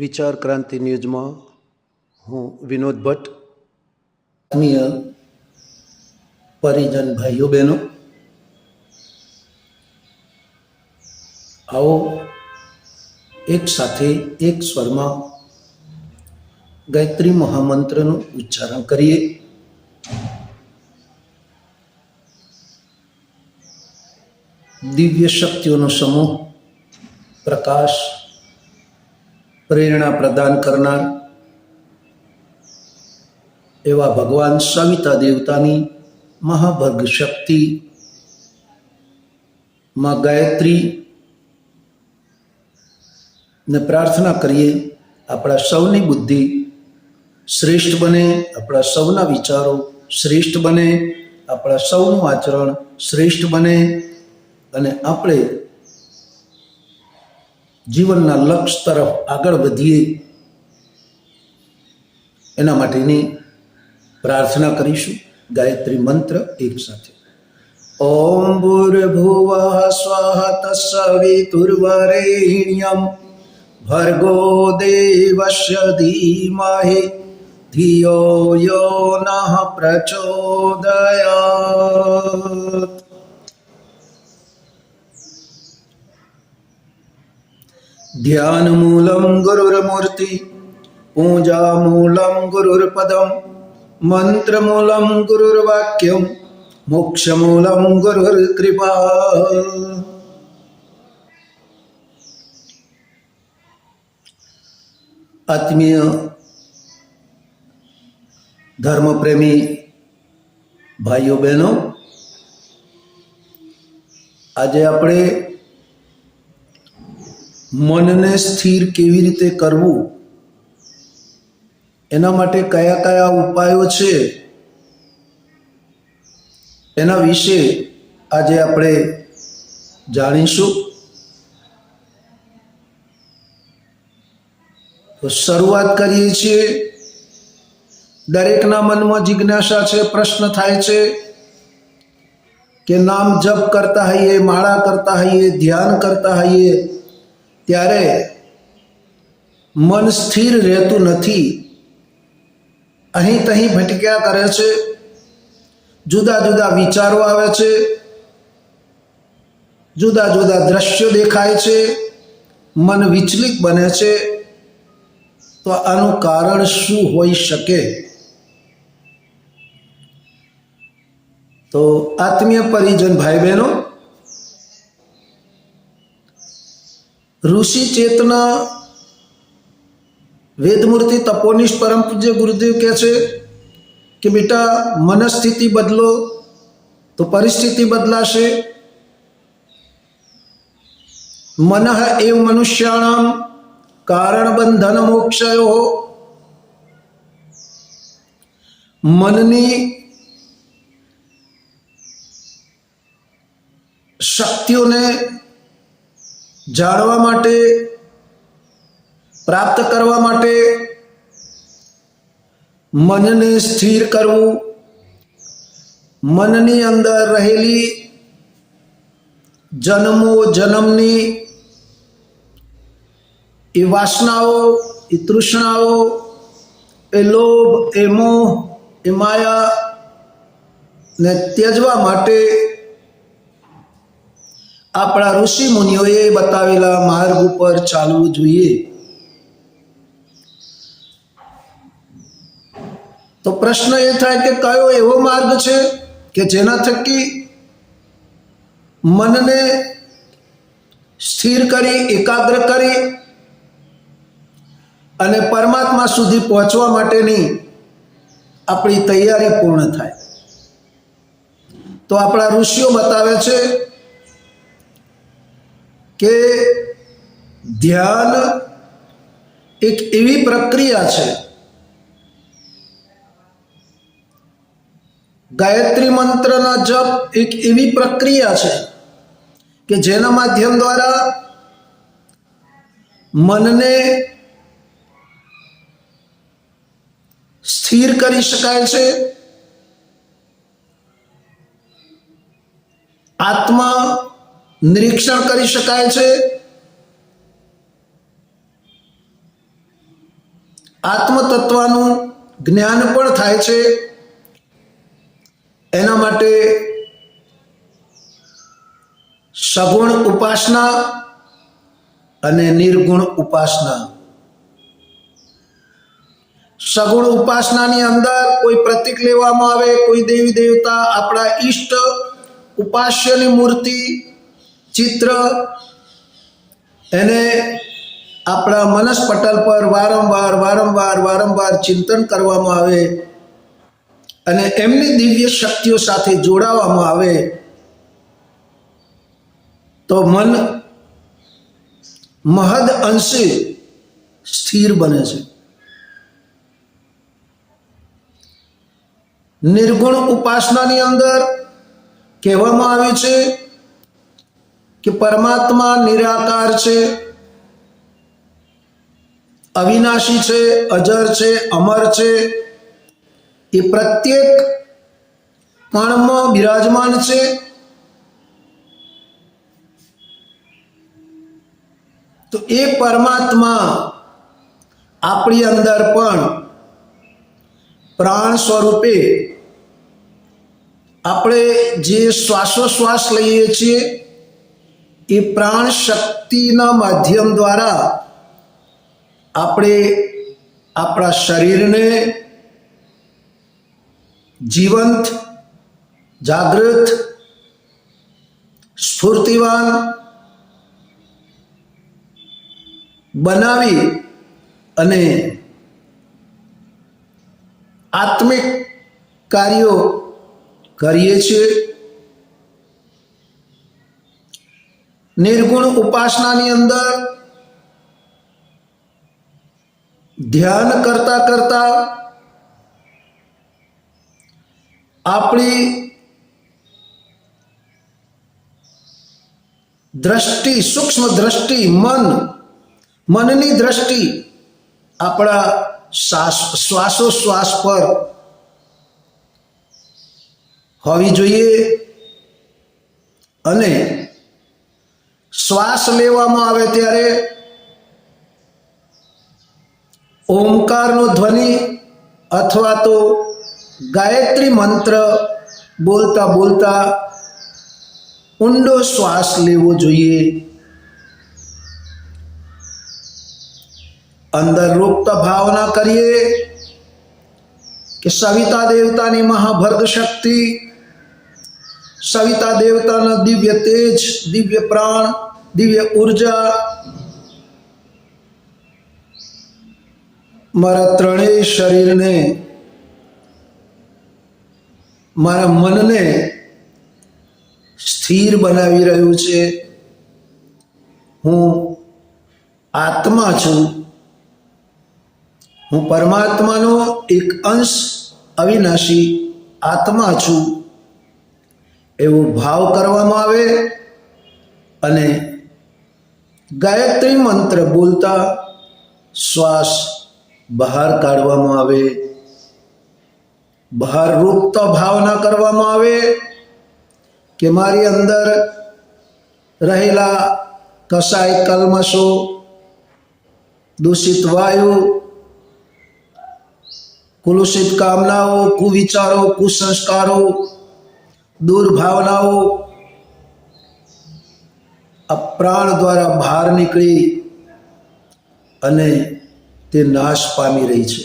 વિચાર ક્રાંતિ ન્યૂઝમાં હું વિનોદ ભટ્ટ આત્મીય પરિજન ભાઈઓ બહેનો આવો એક સાથે એક સ્વરમાં ગાયત્રી મહામંત્રનું ઉચ્ચારણ કરીએ દિવ્ય શક્તિઓનો સમૂહ પ્રકાશ પ્રેરણા પ્રદાન કરનાર એવા ભગવાન સવિતા દેવતાની મહાભર્ગ શક્તિ માં ગાયત્રી ને પ્રાર્થના કરીએ, આપણા સૌની બુદ્ધિ શ્રેષ્ઠ બને, આપણા સૌના વિચારો શ્રેષ્ઠ બને, આપણા સૌનું આચરણ શ્રેષ્ઠ બને અને આપણે જીવનના લક્ષ્ય તરફ આગળ વધીએ એના માટેની પ્રાર્થના કરીશું ગાયત્રી મંત્ર એક સાથે ઓમ ભૂર્ભુવ સ્વઃ તસ્સવિતુર્વરેણ્યમ ભર્ગો દેવસ્ય ધીમહિ ધિયો યો નઃ પ્રચોદયાત ध्यानमूलं गुरुर्मूर्ति पूजामूलं गुरुर्पदं मन्त्रमूलं गुरुर्वाक्यं मोक्षमूलं गुरुर्कृपा આત્મીય ધર્મપ્રેમી ભાઈઓ બહેનો આજે આપણે મનને સ્થિર કેવી રીતે કરવું? એના માટે કયા કયા ઉપાયો છે? એના વિશે આજે આપણે જાણીશું. તો શરૂઆત કરીએ છીએ. દરેકના મનમાં જિજ્ઞાસા છે, પ્રશ્ન થાય છે કે નામ જપ કરતા હોઈએ, માળા કરતા હોઈએ, ધ્યાન કરતા હોઈએ ત્યારે મન સ્થિર રહેતું નથી. અહીં તહીં ભટક્યા કરે છે. જુદા જુદા વિચારો આવે છે. જુદા જુદા દ્રશ્યો દેખાય છે. મન વિચલિત બને છે. તો આનું કારણ શું હોઈ શકે? તો આત્મીય પરિજન ભાઈ બહેનો ઋષિ ચેતના વેદમૂર્તિ તપોનિષ્ઠ પરમ પૂજ્ય ગુરુદેવ કહે છે કે, બેટા મનસ્થિતિ બદલો, તો પરિસ્થિતિ બદલાશે. મન એવ મનુષ્યાણામ કારણ બંધન મોક્ષયો. મનની શક્તિઓને જાણવા માટે, પ્રાપ્ત કરવા માટે મનને સ્થિર કરવું, મનની અંદર રહેલી જન્મો જન્મની એ વાસનાઓ, એ તૃષ્ણાઓ, એ લોભ, એ મોહ, એ માયા ને ત્યજવા માટે આપણા ઋષિ મુનિઓએ બતાવેલા માર્ગ ઉપર ચાલવું જોઈએ. તો પ્રશ્ન એ થાય કે કયો એવો માર્ગ છે કે જેના થકી મનને સ્થિર કરી, એકાગ્ર કરી અને પરમાત્મા સુધી પહોંચવા માટેની આપણી તૈયારી પૂર્ણ થાય. તો આપણા ઋષિઓ બતાવે છે કે ધ્યાન એક એવી પ્રક્રિયા છે. ગાયત્રી મંત્રના જપ એક એવી પ્રક્રિયા છે કે જેના માધ્યમ દ્વારા મનને સ્થિર કરી શકાય છે. આત્મા નિરીક્ષણ કરી શકાય છે? આત્મતત્વનું જ્ઞાન પણ થાય છે. એના માટે સગુણ ઉપાસના અને નિર્ગુણ ઉપાસના. સગુણ ઉપાસનાની અંદર કોઈ પ્રતિક લેવામાં આવે, કોઈ દેવી દેવતા આપણા ઈષ્ટ ઉપાસ્યની મૂર્તિ ચિત્ર એને આપણા મનસ પટલ પર વારંવાર વારંવાર વારંવાર ચિંતન કરવામાં આવે અને એમની દિવ્ય શક્તિઓ સાથે જોડાવામાં આવે તો મન મહદ અંશે સ્થિર બને છે. નિર્ગુણ ઉપાસનાની અંદર કહેવામાં આવ્યું છે કે પરમાત્મા નિરાકાર છે, અવિનાશી છે, અજર છે, અમર છે, એ પ્રત્યેક કણમાં બિરાજમાન છે. તો એ પરમાત્મા આપણી અંદર પણ પ્રાણ સ્વરૂપે આપણે જે શ્વાસોશ્વાસ લઈએ છીએ એ પ્રાણ શક્તિના માધ્યમ દ્વારા આપણે આપણા શરીરને જીવંત, જાગૃત, સ્ફૂર્તિવાન બનાવી અને આત્મિક કાર્યો કરીએ છીએ. નિર્ગુણ ઉપાસનાની અંદર ધ્યાન કરતા કરતા આપણી દ્રષ્ટિ, સૂક્ષ્મ દ્રષ્ટિ, મન, મનની દ્રષ્ટિ આપણા શ્વાસ, શ્વાસોશ્વાસ પર હોવી જોઈએ. અને શ્વાસ લેવામાં આવે ત્યારે ઓમકારનો ધ્વનિ અથવા તો ગાયત્રી મંત્ર બોલતા બોલતા ઊંડો શ્વાસ લેવો જોઈએ. અંદર રોકતા ભાવના કરીએ કે સવિતા દેવતાની મહાભર્ગ શક્તિ, સવિતા દેવતાના દિવ્ય તેજ, દિવ્ય પ્રાણ દિવ્ય ઊર્જા. મારા ત્રણેય શરીરને, મારા મનને સ્થિર બનાવી રહ્યું છે. હું આત્મા છું. હું પરમાત્માનો એક અંશ અવિનાશી આત્મા છું. એવો ભાવ કરવામાં આવે અને ગાયત્રી મંત્ર બોલતા શ્વાસ બહાર કાઢવામાં આવે, બહાર રોકતા ભાવના કરવામાં આવે કે મારી અંદર રહેલા કસાય કલ્મશો, દૂષિત વાયુ, કુલુષિત કામનાઓ, કુવિચારો, કુસંસ્કારો, દુર્ભાવનાઓ આ પ્રાણ દ્વારા બહાર નીકળી અને તે નાશ પામી રહી છે.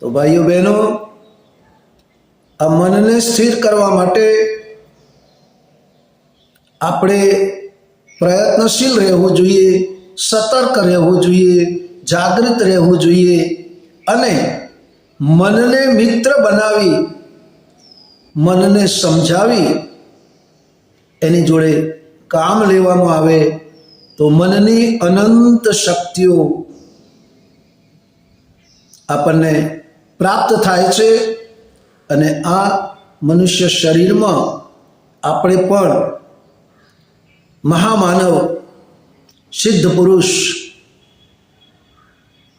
તો ભાઈઓ બહેનો, આ મનને સ્થિર કરવા માટે આપણે પ્રયત્નશીલ રહેવું જોઈએ, સતર્ક રહેવું જોઈએ, જાગૃત રહેવું જોઈએ અને મનને મિત્ર બનાવી, મનને સમજાવી એની જોડે કામ લેવામાં આવે તો મનની અનંત શક્તિઓ આપણને પ્રાપ્ત થાય છે અને આ મનુષ્ય શરીરમાં આપણે પણ મહામાનવ, સિદ્ધ પુરુષ,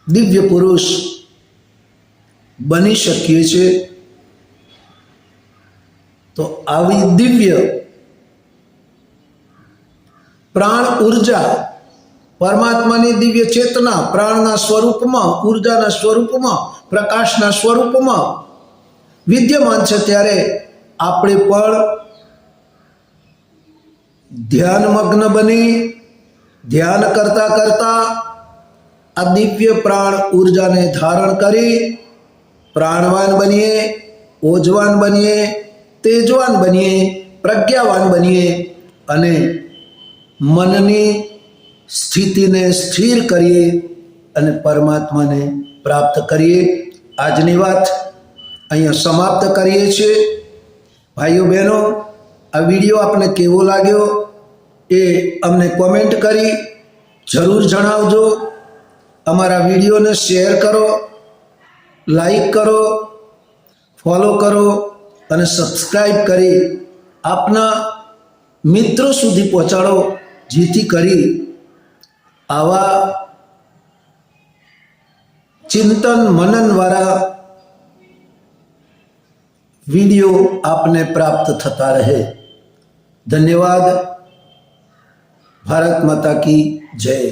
દિવ્ય પુરુષ બની શકીએ છીએ. તો આવી દિવ્ય પ્રાણ ઊર્જા. પરમાત્માની દિવ્ય ચેતના પ્રાણના સ્વરૂપમાં, ઉર્જાના સ્વરૂપમાં, પ્રકાશના સ્વરૂપમાં વિદ્યમાન છે ત્યારે આપણે પણ ધ્યાનમગ્ન બની, ધ્યાન કરતા કરતા આ દિવ્ય પ્રાણ ઉર્જાને ધારણ કરી, પ્રાણવાન બનીએ, ઓજવાન બનીએ, તેજવાન બનીએ, પ્રજ્ઞાવાન બનીએ અને મનની સ્થિતિને સ્થિર કરીએ અને પરમાત્માને પ્રાપ્ત કરીએ. આજની વાત અહીંયા સમાપ્ત કરીએ છીએ. ભાઈઓ બહેનો, આ વીડિયો આપને કેવો લાગ્યો એ અમને કોમેન્ટ કરી જરૂર જણાવજો. અમારા વિડીયોને શેર કરો, લાઈક કરો, ફોલો કરો અને સબસ્ક્રાઈબ કરી આપના મિત્રો સુધી પહોંચાડો. જેથી કરી આવા ચિંતન મનનવાળા વીડિયો આપને પ્રાપ્ત થતા રહે. ધન્યવાદ. ભારત માતા કી જય.